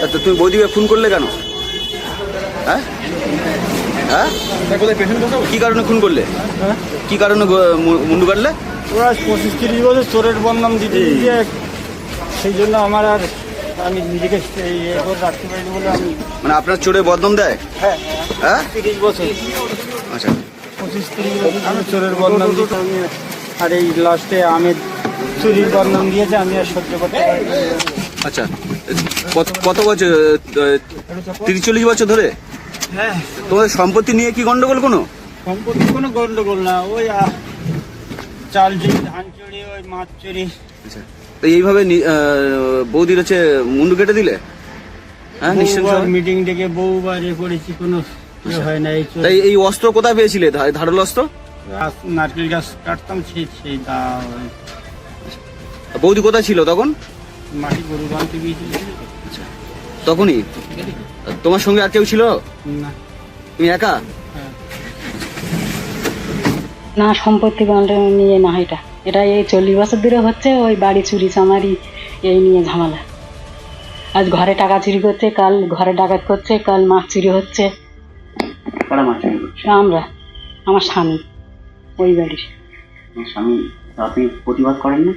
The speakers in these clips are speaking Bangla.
তা তো তুমি বৌদিকে ফোন করলে কেন? হ্যাঁ? হ্যাঁ? কি কারণে খুন করলে? কি কারণে মুন্ডু কাটলে? ওরা পঁচিশ তিরিশ বছর চোরের বদনাম দিতে সেই জন্য আমার আর আমি নিজেকে রাখতে পারিনি বলে আমি মানে আপনার চোরে বদনাম দেয়? হ্যাঁ। হ্যাঁ? তিরিশ বছর। আচ্ছা। পঁচিশ তিরিশ বছর আমি চোরের বদনাম দিতে আর এই লাস্টে আমি চুরির বদনাম দিয়েছে আমি আর সহ্য করতে পারি আচ্ছা কত কত বছর তিরিশ চল্লিশ বছর ধরে? হ্যাঁ। তোমাদের সম্পত্তি নিয়ে কি গন্ডগোল কোনো? সম্পত্তি কোনো গন্ডগোল না ওই চাল চুরি ধান চুরি ওই মাছ চুরি। আচ্ছা তো এইভাবে বৌদির হচ্ছে মুন্ডু কেটে দিলে? হ্যাঁ মিটিং ডেকে বহুবার এ করেছি কোনো ইয়ে হয় না এই তাই এই অস্ত্র কোথায় পেয়েছিলে? ধারালো অস্ত্র? নারকেল গাছ কাটতাম সেই সেই দা বৌদি কোথায় ছিল তখন? মাটি গরু বানতে গিয়েছিল তখনই? তোমার সঙ্গে আর কেউ ছিল? না। তুমি একা? হ্যাঁ। না সম্পত্তি বন্টন নিয়ে না এটা। এটা এই চল্লিশ বছর ধরে হচ্ছে ওই বাড়ি চুরি চামারি এই নিয়ে ঝামেলা। আজ ঘরে টাকা চুরি করছে কাল ঘরে ডাকাত করছে কাল মাছ চুরি হচ্ছে। আমরা আমার স্বামী ওই বাড়ির। স্বামী আপনি প্রতিবাদ করেন না?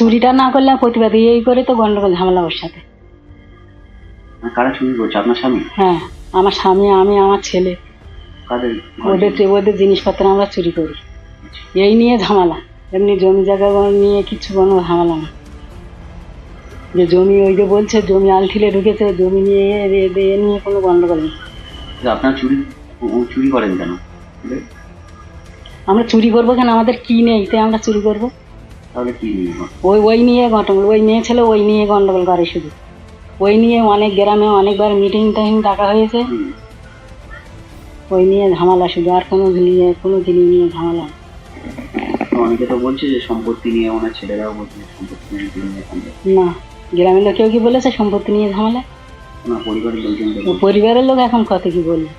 চুরিটা না করলে প্রতিবাদ এই করে তো গন্ডগোল ঝামেলা ওর সাথে। কারা চুরি করছে? আপনার স্বামী? হ্যাঁ আমার স্বামী আমি আমার ছেলে। কাদের ওদের ওদের জিনিসপত্র আমরা চুরি করি। এই নিয়ে ঝামেলা। এমনি জমি জায়গা নিয়ে কিছু কোনো ঝামেলা না। যে জমি ওই যে বলছে জমি আলঠিলে ঢুকেছে জমি নিয়ে এ নিয়ে কোনো গন্ডগোল নেই। আপনার চুরি চুরি করেন কেন? আমরা চুরি করব কেন? আমাদের কি নেই? তাই আমরা চুরি করব? তাহলে কি ওই ওই নিয়ে গন্ডগোল ওই মেয়ে ছেলে ওই নিয়ে গন্ডগোল করে শুধু। ওই নিয়ে অনেক গ্রামে অনেকবার মিটিং টাইম ডাকা হয়েছে। ওই নিয়ে ঝামেলা শুধু আর কোনো নিয়ে কোনো জিনিস নিয়ে ঝামেলা অনেকে তো বলছে যে সম্পত্তি নিয়ে ওনার ছেলেরাও বলছে সম্পত্তি নিয়ে নিয়ে না গ্রামের লোক কেউ কি বলেছে সম্পত্তি নিয়ে ঝামেলা? ওনার পরিবারের লোকজন ও পরিবারের লোক এখন কত কি বলবে?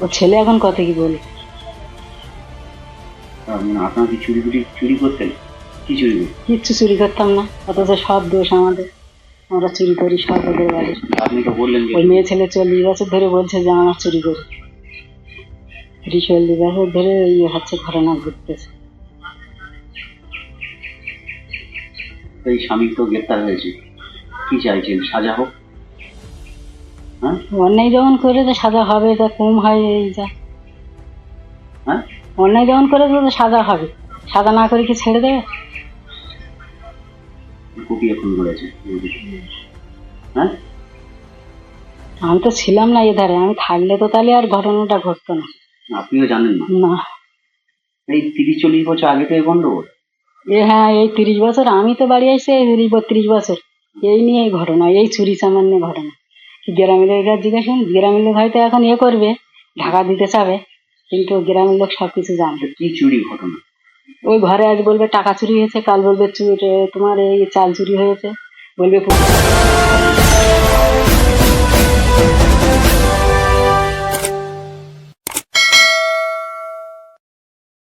ও ছেলে এখন কত কি বলবে? আপনার কি চুরি টুরি চুরি করতেন? কি চুরি কিচ্ছু চুরি করতাম না অথচ সব দোষ আমাদের। আমরা চুরি করি সব ওদের বাড়ির আপনি তো বললেন ওই মেয়ে ছেলে চল্লিশ বছর ধরে বলছে যে আমার চুরি করি। তিরিশ চল্লিশ বছর ধরে ইয়ে হচ্ছে ঘটনা ঘুরতেছে এই স্বামী তো গ্রেপ্তার হয়েছে। কি চাইছেন সাজা হোক? হ্যাঁ? অন্যায় যখন করেছে সাজা হবে তা কম হয় এই যা। হ্যাঁ? অন্যায় যখন করেছে তো সাজা হবে। সাজা না করে কি ছেড়ে দেবে? কুপিয়ে খুন করেছে হ্যাঁ? আমি তো ছিলাম না এধারে আমি থাকলে তো তাহলে আর ঘটনাটা ঘটতো না। আপনিও জানেন না? না। এই তিরিশ চল্লিশ বছর আগে থেকে গন্ডগোল? এ হ্যাঁ এই তিরিশ বছর। আমি তো বাড়ি আসছি এই তিরিশ বত্রিশ বছর। এই নিয়ে এই ঘটনা এই চুরি সামান্য ঘটনা। গ্রামের লোকের জিজ্ঞাসা গ্রামের লোক হয়তো এখন এ করবে ঢাকা দিতে চাবে। কিন্তু গ্রামের লোক সবকিছু জানে। কি চুরি ঘটনা? ওই ঘরে আজ বলবে টাকা চুরি হয়েছে কাল বলবে চুর তোমার এই চাল চুরি হয়েছে। বলবে